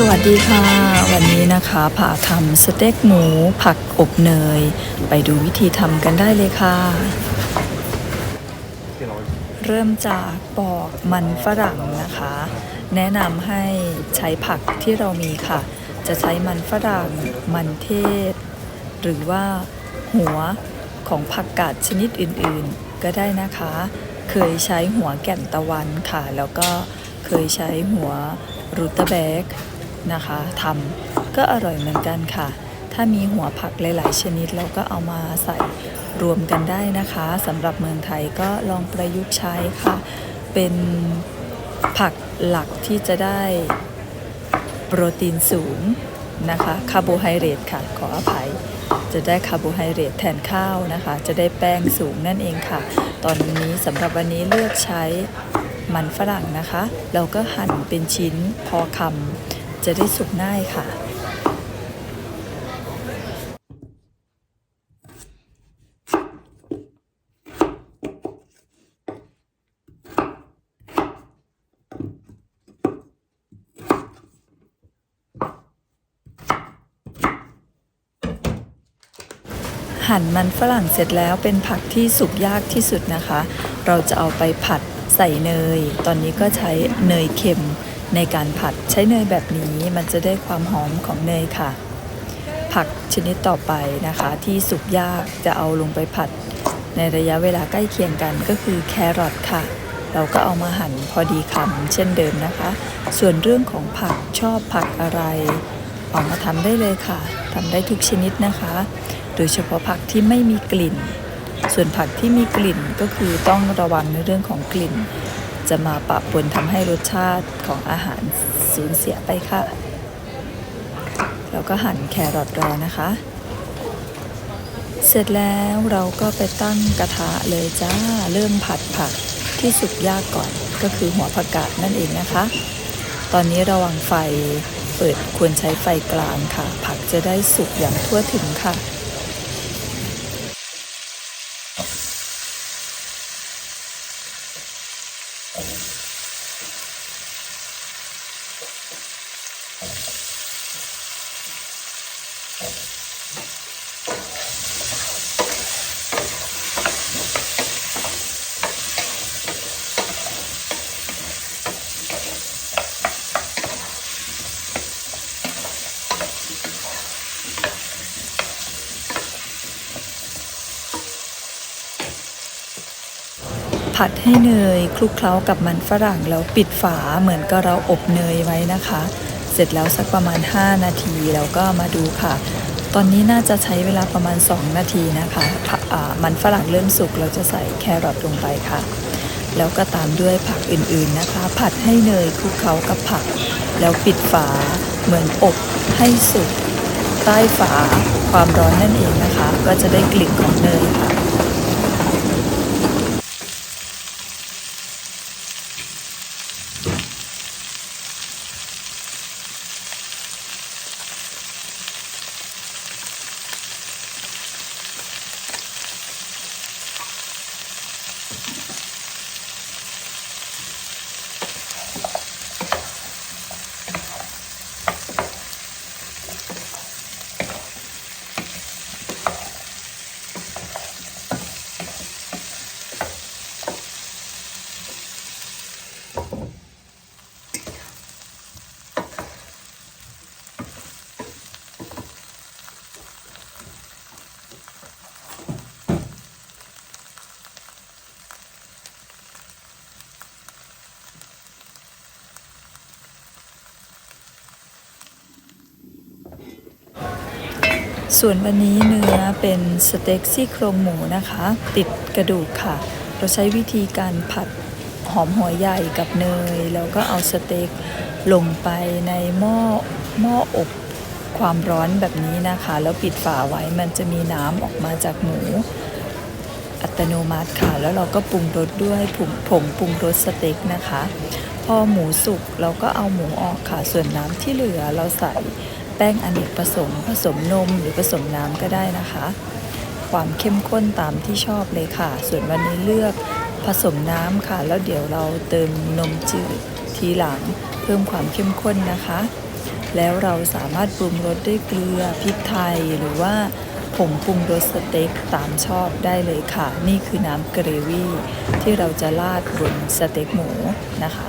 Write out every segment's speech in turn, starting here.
สวัสดีค่ะ วันนี้นะคะผ่าทำสเต็กหมูผักอบเนย ไปดูวิธีทำกันได้เลยค่ะ เริ่มจากปอกมันฝรั่งนะคะ แนะนำให้ใช้ผักที่เรามีค่ะ จะใช้มันฝรั่ง มันเทศ หรือว่าหัวของผักกาดชนิดอื่นๆ ก็ได้นะคะ เคยใช้หัวแก่นตะวันค่ะ แล้วก็เคยใช้หัวรูตแบก นะคะทำก็อร่อยเหมือนกันค่ะ ถ้ามีหัวผักหลาย ๆ ชนิดเราก็เอามาใส่รวมกันได้นะคะสำหรับเมืองไทยก็ลองประยุกต์ใช้ค่ะ เป็นผักหลักที่จะได้โปรตีนสูงนะคะคาร์โบไฮเดรตค่ะ ขออภัย จะได้คาร์โบไฮเดรตแทนข้าวนะคะ จะได้แป้งสูงนั่นเองค่ะ ตอนนี้สำหรับวันนี้เลือกใช้มันฝรั่งนะคะ เราก็หั่นเป็นชิ้นพอคำ จะได้สุกง่ายค่ะ หั่นมันฝรั่งเสร็จแล้วเป็นผักที่สุกยากที่สุดนะคะ เราจะเอาไปผัดใส่เนย ตอนนี้ก็ใช้เนยเค็ม ในการผัดใช้เนยแบบนี้มันจะได้ความหอมของเนยค่ะ ผักชนิดต่อไปนะคะที่สุกยากจะเอาลงไปผัด ในระยะเวลาใกล้เคียงกันก็คือแครอทค่ะ เราก็เอามาหั่นพอดีคำเช่นเดิมนะคะ ส่วนเรื่องของผักชอบผักอะไรออกมาทำได้เลยค่ะทำได้ทุกชนิดนะคะ โดยเฉพาะผักที่ไม่มีกลิ่น ส่วนผักที่มีกลิ่นก็คือต้องระวังในเรื่องของกลิ่น จะมาปะปนทำให้รสชาติของอาหารสูญเสียไปค่ะแล้วก็หั่นแครอทรอนะคะ เสร็จแล้วเราก็ไปตั้งกระทะเลยจ้า เริ่มผัดผักที่สุกยากก่อนก็คือหัวผักกาดนั่นเองนะคะ ตอนนี้ระวังไฟเปิดควรใช้ไฟกลางค่ะ ผักจะได้สุกอย่างทั่วถึงค่ะ ผัดให้เนยคลุกเคล้ากับมันฝรั่งแล้วปิดฝาเหมือนกับเราอบเนยไว้นะคะ เสร็จแล้วสักประมาณ 5 นาทีแล้วก็มาดูค่ะ ตอนนี้น่าจะใช้เวลาประมาณ 2 นาทีนะคะผักอ่ามันฝรั่งเริ่มสุกเราจะใส่แครอทลงไปค่ะ แล้วก็ตามด้วยผักอื่นๆนะคะ ผัดให้เนยคลุกเคล้ากับผัก แล้วปิดฝาเหมือนอบให้สุกใต้ฝาความร้อนนั่นเองนะคะ ก็จะได้กลิ่นของเนยค่ะ ส่วนวันนี้เนื้อเป็นสเต็กซี่โครงหมูนะคะ ติดกระดูกค่ะ เราใช้วิธีการผัดหอมหัวใหญ่กับเนย แล้วก็เอาสเต็กลงไปในหม้อหม้ออบความร้อนแบบนี้นะคะ แล้วปิดฝาไว้มันจะมีน้ำออกมาจากหมู อัตโนมัติค่ะ แล้วเราก็ปรุงรสด้วยผงผงปรุงรสสเต็กนะคะ พอหมูสุกเราก็เอาหมูออกค่ะ ส่วนน้ำที่เหลือเราใส่ แป้งอเนกประสงค์ผสมนมหรือผสมน้ำก็ได้นะคะ ความเข้มข้นตามที่ชอบเลยค่ะ ส่วนวันนี้เลือกผสมน้ำค่ะ แล้วเดี๋ยวเราเติมนมจืดทีหลังเพิ่มความเข้มข้นนะคะ แล้วเราสามารถปรุงรสด้วยเกลือพริกไทยหรือว่าผงปรุงรสสเต็กตามชอบได้เลยค่ะ นี่คือน้ำเกรวี่ที่เราจะราดบนสเต็กหมูนะคะ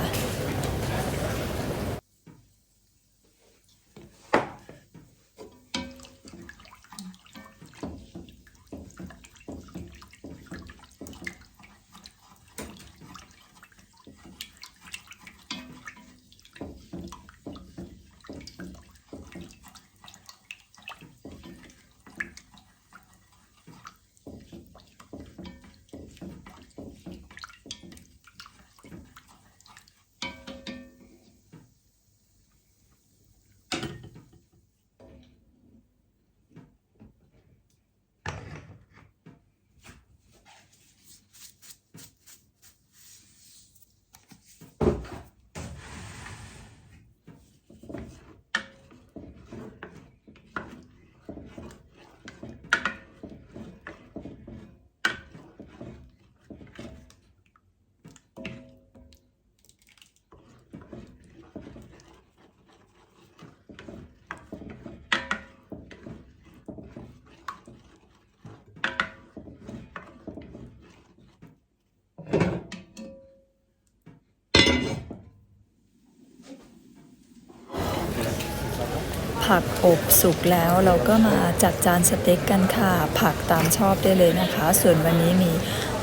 ผักอบสุกแล้วเราก็มาจัดจานสเต็กกันค่ะ ผักตามชอบได้เลยนะคะ ส่วนวันนี้มี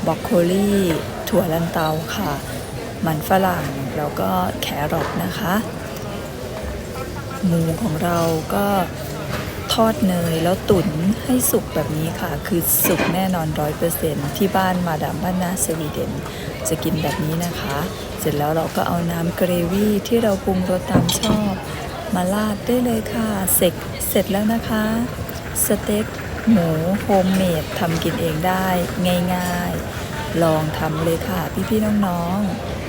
บรอกโคลีถั่วลันเตาค่ะ มันฝรั่งแล้วก็แครอทนะคะ หมูของเราก็ทอดเนยแล้วตุ๋นให้สุกแบบนี้ค่ะ คือสุกแน่นอนร้อยเปอร์เซ็นที่บ้านมาดามบ้านนาสวีเดนจะกินแบบนี้นะคะ เสร็จแล้วเราก็เอาน้ำเกรวี่ที่เราปรุงรสตามชอบ มาราดได้เลยค่ะเสร็จเสร็จแล้วนะคะ สเต็กหมูโฮมเมดทำกินเองได้ง่ายๆ ลองทำเลยค่ะพี่ๆน้องๆ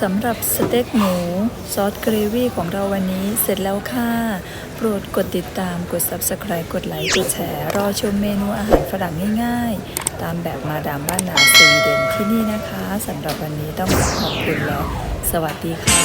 สำหรับสเต็กหมู ซอสเกรวี่ของเราวันนี้เสร็จแล้วค่ะ โปรดกดติดตามกด Subscribe กดไลค์กดแชร์ รอชมเมนูอาหารฝรั่งง่ายๆ ตามแบบมาดามบ้านนาสวีเดนที่นี่นะคะสำหรับวันนี้ต้องขอขอบคุณแล้วสวัสดีค่ะ